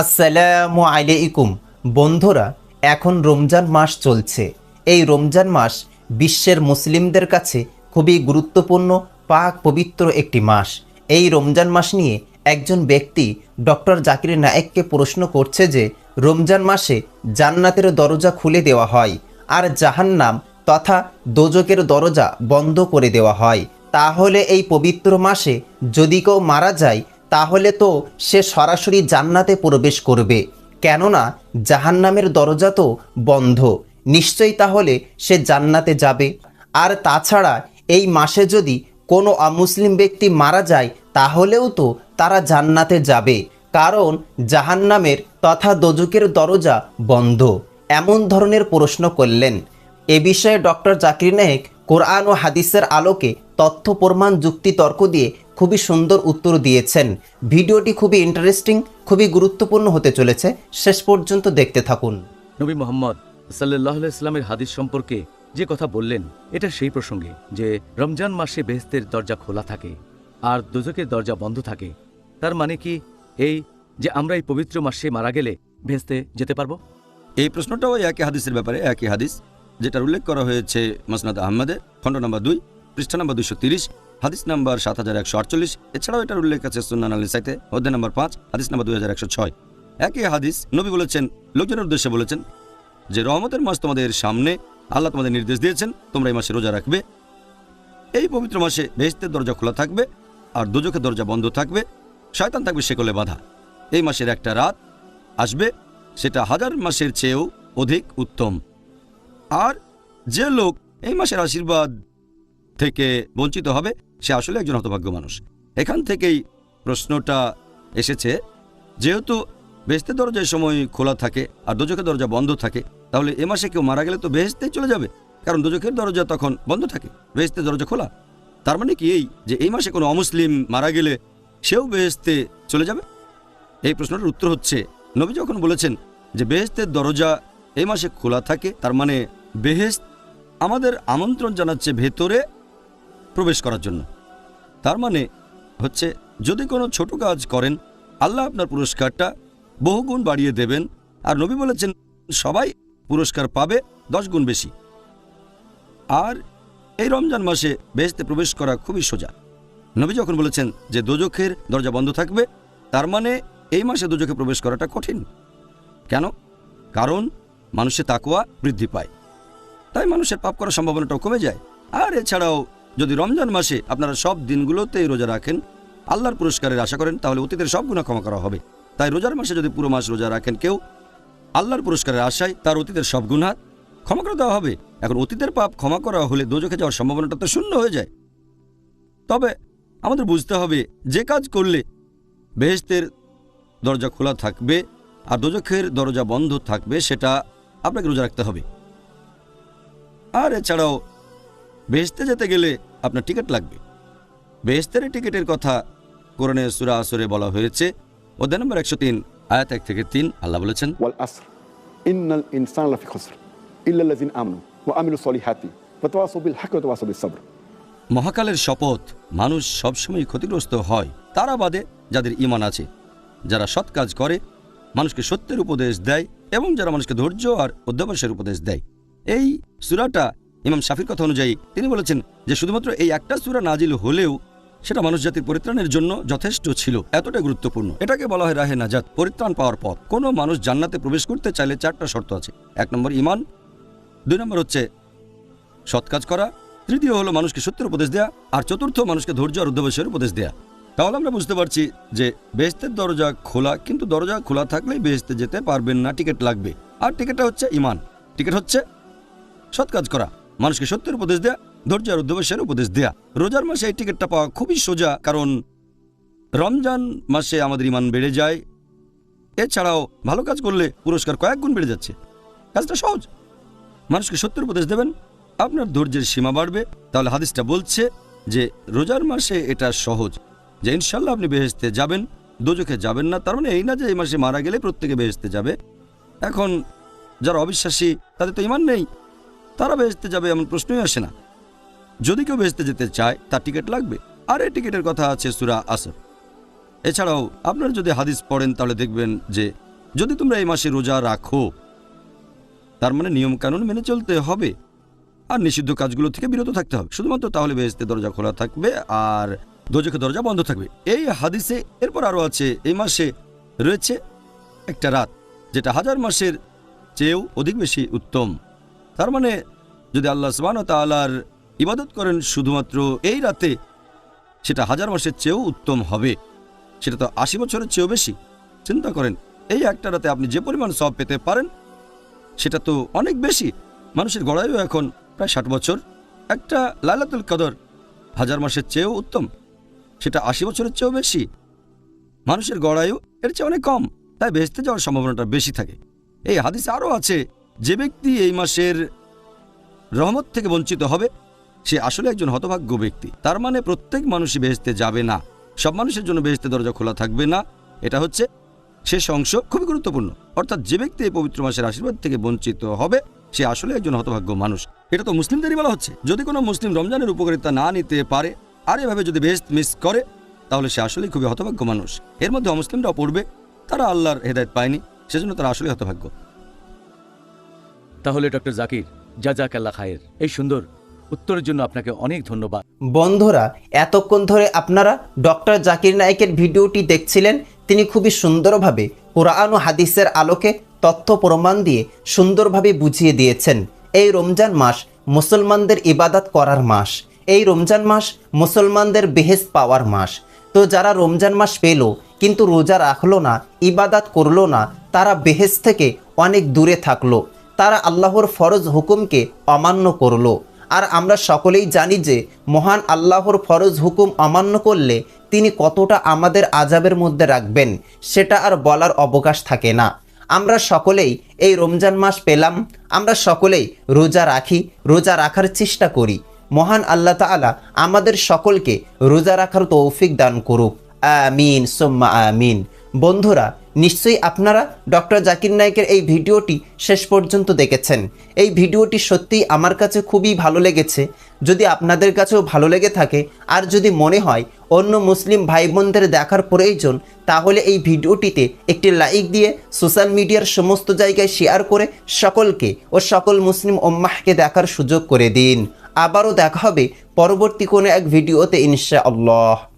আসসালামু আলাইকুম। বন্ধুরা, এখন রমজান মাস চলছে। এই রমজান মাস বিশ্বের মুসলিমদের কাছে খুবই গুরুত্বপূর্ণ, পাক পবিত্র একটি মাস। এই রমজান মাস নিয়ে একজন ব্যক্তি ডক্টর জাকির নায়েককে প্রশ্ন করছে যে, রমজান মাসে জান্নাতের দরজা খুলে দেওয়া হয় আর জাহান্নাম তথা দোজকের দরজা বন্ধ করে দেওয়া হয়। তাহলে এই পবিত্র মাসে যদি কেউ মারা যায় তাহলে তো সে সরাসরি জান্নাতে প্রবেশ করবে। কেননা জাহান্নামের দরজা তো বন্ধ। নিশ্চয়ই তাহলে সে জান্নাতে যাবে। আর তাছাড়া এই মাসে যদি কোনো অমুসলিম ব্যক্তি মারা যায়, তাহলেও তো তারা জান্নাতে যাবে। কারণ জাহান্নামের তথা দোজকের দরজা বন্ধ। এমন ধরনের প্রশ্ন করলেন। এ বিষয়ে ডক্টর জাকির নায়েক কোরআন ও হাদিসের আলোকে তথ্য, প্রমাণ, যুক্তি, তর্ক দিয়ে খুবই সুন্দর উত্তর দিয়েছেন। ভিডিওটি খুবই ইন্টারেস্টিং খুবই গুরুত্বপূর্ণ হতে চলেছে। শেষ পর্যন্ত দেখতে থাকুন। নবী মোহাম্মদ সাল্লাহ ইসলামের হাদিস সম্পর্কে যে কথা বললেন এটা সেই প্রসঙ্গে যে রমজান মাসে বেহেস্তের দরজা খোলা থাকে আর দুজকের দরজা বন্ধ থাকে। তার মানে কি এই যে আমরা এই পবিত্র মাসে মারা গেলে ভেস্তে যেতে পারব? এই প্রশ্নটাও একই হাদিসের ব্যাপারে একই হাদিস যেটার উল্লেখ করা হয়েছে মসনাদ আহমদে খণ্ড নম্বর দুই পৃষ্ঠা নম্বর দুশো তিরিশ হাদিস নাম্বার সাত হাজার একশো আটচল্লিশ। এছাড়াও এটার উল্লেখ আছে সুন্নান আলী সাইতে অধ্যায় নম্বর পাঁচ, হাদিস নাম্বার দুই হাজার একশো ছয়। একই হাদিস নবী বলেছেন, লোকজনের উদ্দেশ্যে বলেছেন যে, রহমতের মাস তোমাদের সামনে আল্লাহ তোমাদের নির্দেশ দিয়েছেন, তোমরা এই মাসে রোজা রাখবে। এই পবিত্র মাসে বেহেস্তের দরজা খোলা থাকবে আর দুজকের দরজা বন্ধ থাকবে, শয়তান থাকবে সেকলে বাধা। এই মাসের একটা রাত আসবে, সেটা হাজার মাসের চেয়েও অধিক উত্তম। আর যে লোক এই মাসের আশীর্বাদ থেকে বঞ্চিত হবে, সে আসলে একজন হতভাগ্য মানুষ। এখান থেকেই প্রশ্নটা এসেছে, যেহেতু বেহেস্তের দরজা সময় খোলা থাকে আর দোজকের দরজা বন্ধ থাকে, তাহলে এ মাসে কেউ মারা গেলে তো বেহেস্তেই চলে যাবে, কারণ দোজকের দরজা তখন বন্ধ থাকে, বেহেস্তের দরজা খোলা। তার মানে কি এই যে এই মাসে কোনো অমুসলিম মারা গেলে সেও বেহেস্তে চলে যাবে? এই প্রশ্নটার উত্তর হচ্ছে, নবী যখন বলেছেন যে বেহেস্তের দরজা এই মাসে খোলা থাকে, তার মানে বেহেস্ত আমাদের আমন্ত্রণ জানাচ্ছে ভেতরে প্রবেশ করার জন্য। তার মানে হচ্ছে, যদি কোনো ছোট কাজ করেন, আল্লাহ আপনার পুরস্কারটা বহুগুণ বাড়িয়ে দেবেন আর নবী বলেছেন, সবাই পুরস্কার পাবে দশ গুণ বেশি। আর এই রমজান মাসে বেহেস্তে প্রবেশ করা খুবই সোজা। নবী যখন বলেছেন যে দোজখের দরজা বন্ধ থাকবে, তার মানে এই মাসে দোজখে প্রবেশ করাটা কঠিন। কেন? কারণ মানুষের তাকুয়া বৃদ্ধি পায়। তাই মানুষের পাপ করার সম্ভাবনাটাও কমে যায়। আর এছাড়াও যদি রমজান মাসে আপনারা সব দিনগুলোতেই রোজা রাখেন, আল্লাহর পুরস্কারের আশা করেন, তাহলে অতীতের সব গুণা ক্ষমা করা হবে। তাই রোজার মাসে যদি পুরো মাস রোজা রাখেন কেউ, আল্লাহর পুরস্কারের আশায় তার অতীতের সব গুণা ক্ষমা করে দেওয়া হবে। এখন অতীতের পাপ ক্ষমা করা হলে দোজখে যাওয়ার সম্ভাবনাটা তো শূন্য হয়ে যায়। তবে আমাদের বুঝতে হবে, যে কাজ করলে বেহেস্তের দরজা খোলা থাকবে আর দোজখের দরজা বন্ধ থাকবে, সেটা আপনাকে রোজা রাখতে হবে। আর এছাড়াও বেহেস্তে যেতে গেলে আপনার টিকিট লাগবে। বেহেস্তের টিকিটের কথা কোরণে সুরা আসরে বলা হয়েছে। অধ্যায় নম্বর একশো তিন আয়াত এক থেকে তিন আল্লাহ বলেছেন মহাকালের শপথ মানুষ সবসময় ক্ষতিগ্রস্ত হয় তারা বাদে যাদের ইমান আছে। যারা সৎ কাজ করে মানুষকে সত্যের উপদেশ দেয় এবং যারা মানুষকে ধৈর্য আর অধ্যাবাসের উপদেশ দেয়। এই সুরাটা ইমাম শাফির কথা অনুযায়ী তিনি বলেছেন যে শুধুমাত্র এই একটা সুরা নাজিল হলেও সেটা মানুষ জাতির পরিত্রাণের জন্য যথেষ্ট ছিল এতটা গুরুত্বপূর্ণ। এটাকে বলা হয় রাহে নাজাত, পরিত্রাণ পাওয়ার পথ। কোনো মানুষ জান্নাতে প্রবেশ করতে চাইলে চারটা শর্ত আছে। এক নম্বর ইমান দুই নম্বর হচ্ছে সৎ কাজ করা, তৃতীয় হলো মানুষকে সত্যের উপদেশ দেয়া, আর চতুর্থ মানুষকে ধৈর্য আর অধ্যবসায়ের উপদেশ দেয়া। তাহলে আমরা বুঝতে পারছি যে বেহেস্তের দরজা খোলা, কিন্তু দরজা খোলা থাকলেই বেহেস্তে যেতে পারবেন না, টিকিট লাগবে। আর টিকিটটা হচ্ছে ইমান টিকিট হচ্ছে সৎ কাজ করা। মানুষকে সত্যের উপদেশ দেয়া, ধৈর্য আর অধ্যবসায়ের উপদেশ দেয়া। রোজার মাসে এই টিকিটটা পাওয়া খুবই সোজা, কারণ রমজান মাসে আমাদের ইমান বেড়ে যায়। এছাড়াও ভালো কাজ করলে পুরস্কার কয়েক গুণ বেড়ে যাচ্ছে। কাজটা সহজ। মানুষকে সত্যের উপদেশ দেবেন, আপনার ধৈর্যের সীমা বাড়বে। তাহলে হাদিসটা বলছে যে, রোজার মাসে এটা সহজ। যে ইনশাল্লাহ আপনি বেহেস্তে যাবেন, দোজখে যাবেন না, তার মানে এই না যে এই মাসে মারা গেলে প্রত্যেকে বেহেস্তে যাবে। এখন যারা অবিশ্বাসী, তাদের তো ইমান নেই। তারা বেহেস্তে যাবে এমন প্রশ্নই আসে না। যদি কেউ বেহেস্তে যেতে চায়, তার টিকিট লাগবে। আর এই টিকিটের কথা আছে সুরা আসর। এছাড়াও, আপনারা যদি হাদিস পড়েন, তাহলে দেখবেন যে, যদি তোমরা এই মাসে রোজা রাখো, তার মানে নিয়ম কানুন মেনে চলতে হবে। আর নিষিদ্ধ কাজগুলো থেকে বিরত থাকতে হবে। শুধুমাত্র তাহলে বেহেস্তে দরজা খোলা থাকবে আর দোজখের দরজা বন্ধ থাকবে। এই হাদিসে এরপর আরও আছে, এই মাসে রয়েছে একটা রাত, যেটা হাজার মাসের চেয়েও অধিক বেশি উত্তম। তার মানে যদি আল্লাহ সুবান তালার ইবাদত করেন শুধুমাত্র এই রাতে, সেটা হাজার মাসের চেয়েও উত্তম হবে। সেটা তো আশি বছরের চেয়েও বেশি। চিন্তা করেন, এই একটা রাতে আপনি যে পরিমাণ সব পেতে পারেন, সেটা তো অনেক বেশি। মানুষের গড়াইও এখন প্রায় ষাট বছর। একটা লালাতুল কদর হাজার মাসের চেয়েও উত্তম। সেটা আশি বছরের চেয়েও বেশি। মানুষের গড়াইও এর চেয়ে অনেক কম। তাই বেহেস্তে যাওয়ার সম্ভাবনাটা বেশি থাকে। এই হাদিস আরও আছে যে ব্যক্তি এই মাসের রহমত থেকে বঞ্চিত হবে, সে আসলে একজন হতভাগ্য ব্যক্তি। তার মানে প্রত্যেক মানুষই বেহেস্তে যাবে না। সব মানুষের জন্য বেহেস্তে দরজা খোলা থাকবে না। এটা হচ্ছে শেষ অংশ, খুবই গুরুত্বপূর্ণ। অর্থাৎ যে ব্যক্তি এই পবিত্র মাসের আশীর্বাদ থেকে বঞ্চিত হবে, সে আসলে একজন হতভাগ্য মানুষ। এটা তো মুসলিমদেরই বলা হচ্ছে। যদি কোনো মুসলিম রমজানের উপকারিতা না নিতে পারে আর এভাবে যদি বেহেস্ত মিস করে, তাহলে সে আসলেই খুবই হতভাগ্য মানুষ। এর মধ্যে অমুসলিমরাও পড়বে। তারা আল্লাহর হেদায়ত পায়নি, সেজন্য তারা আসলে হতভাগ্য। তাহলে ডক্টর জাকির জাজাক আল্লাহ খায়ের। এই সুন্দর উত্তরের জন্য আপনাকে অনেক ধন্যবাদ। বন্ধুরা, এতক্ষণ ধরে আপনারা ডক্টর জাকির নায়েকের ভিডিওটি দেখছিলেন, তিনি খুবই সুন্দরভাবে কোরআন ও হাদিসের আলোকে তথ্য প্রমাণ দিয়ে সুন্দরভাবে বুঝিয়ে দিয়েছেন। এই রমজান মাস মুসলমানদের ইবাদত করার মাস। এই রমজান মাস মুসলমানদের বেহেস পাওয়ার মাস। তো যারা রমজান মাস পেল, কিন্তু রোজা রাখল না, ইবাদাত করল না, তারা বেহেস থেকে অনেক দূরে থাকল। তারা আল্লাহর ফরজ হুকুমকে অমান্য করল। আর আমরা সকলেই জানি যে, মহান আল্লাহর ফরজ হুকুম অমান্য করলে তিনি কতটা আমাদের আজাবের মধ্যে রাখবেন, সেটা আর বলার অবকাশ থাকে না। আমরা সকলেই এই রমজান মাস পেলাম, আমরা সকলেই রোজা রাখি, রোজা রাখার চেষ্টা করি। মহান আল্লাহ তাআলা আমাদের সকলকে রোজা রাখার তৌফিক দান করুক। আমিন, সোম্মা আমিন। বন্ধুরা নিশ্চয়ই আপনারা ডক্টর জাকির নায়কের এই ভিডিওটি শেষ পর্যন্ত দেখেছেন। এই ভিডিওটি সত্যিই আমার কাছে খুবই ভালো লেগেছে। যদি আপনাদের কাছেও ভালো লেগে থাকে, আর যদি মনে হয় অন্য মুসলিম ভাই বোনদের দেখার প্রয়োজন, তাহলে এই ভিডিওটিতে একটি লাইক দিয়ে সোশ্যাল মিডিয়ার সমস্ত জায়গায় শেয়ার করে সকলকে ও সকল মুসলিম ওম্মাহকে দেখার সুযোগ করে দিন। আবারও দেখা হবে পরবর্তী কোনো এক ভিডিওতে ইনশা ইনশাআল্লাহ।